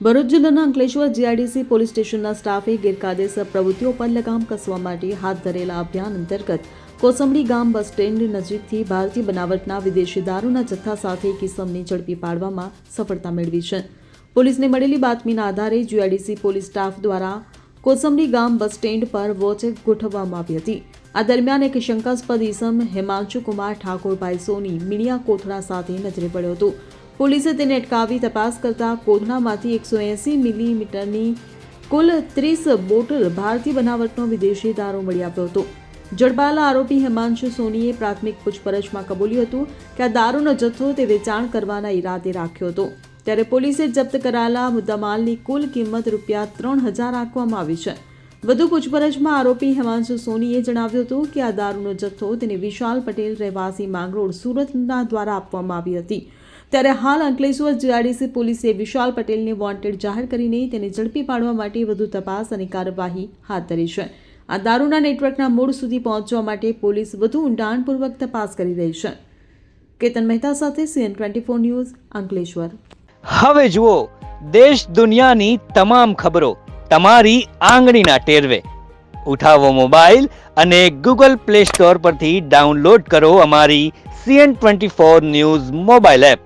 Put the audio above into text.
ભરૂચ જિલ્લાના Ankleshwar GIDC police સ્ટેશનના સ્ટાફે ગેરકાયદેસર પ્રવૃત્તિઓ પર લગામ કસવા માટે હાથ ધરેલા અભિયાન અંતર્ગત કોસંબડી ગામ બસ સ્ટેન્ડ નજીકથી ભારતીય બનાવટના વિદેશી દારૂના જથ્થા સાથે એક ઇસમને ઝડપી પાડવામાં સફળતા મેળવી છે. પોલીસને મળેલી બાતમીના આધારે જીઆઈડીસી પોલીસ સ્ટાફ દ્વારા કોસંબડી ગામ બસ સ્ટેન્ડ પર વોચ ગોઠવવામાં આવી હતી. આ દરમિયાન એક શંકાસ્પદ ઇસમ હિમાંશુ કુમાર ઠાકોરભાઈ સોની મીડિયા કોથળા સાથે નજરે પડ્યો હતો. પોલીસે તેને અટકાવી તપાસ કરતા કોધનામાંથી એકસો એંસી મિલીમીટરની કુલ ત્રીસ બોટલ ભારતીય બનાવટનો વિદેશી દારૂ મળી આવ્યો હતો. જડબાલા આરોપી હિમાંશુ સોનીએ પ્રાથમિક પૂછપરછમાં કબૂલ્યું હતું કે આ દારૂનો જથ્થો તે વેચાણ કરવાના ઈરાદે રાખ્યો હતો. ત્યારે પોલીસે જપ્ત કરાયેલા મુદ્દામાલની કુલ કિંમત રૂપિયા ત્રણ હજાર રાખવામાં આવી છે. વધુ પૂછપરછમાં આરોપી હિમાંશુ સોનીએ જણાવ્યું હતું કે આ દારૂનો જથ્થો તેને વિશાલ પટેલ રહેવાસી માંગરોળ સુરતના દ્વારા આપવામાં આવી હતી. ત્યારે હાલ અંકલેશ્વર જીઆરડીસી પોલીસે વિશાલ પટેલને વોન્ટેડ જાહેર કરીને તેને ઝડપી પાડવા માટે વધુ તપાસ અને કાર્યવાહી હાથ ધરી છે. આ દારૂના નેટવર્કના મૂળ સુધી પહોંચવા માટે પોલીસ વધુ ઊંડાણપૂર્વક તપાસ કરી રહી છે. કેતન મહેતા સાથે CN twenty four news, Ankleshwar. હવે જુઓ, દેશ દુનિયાની તમામ ખબરો તમારી આંગળીના ટેરવે. ઉઠાવો મોબાઈલ અને ગૂગલ પ્લે સ્ટોર પરથી ડાઉનલોડ કરો અમારી CN twenty four news mobile app.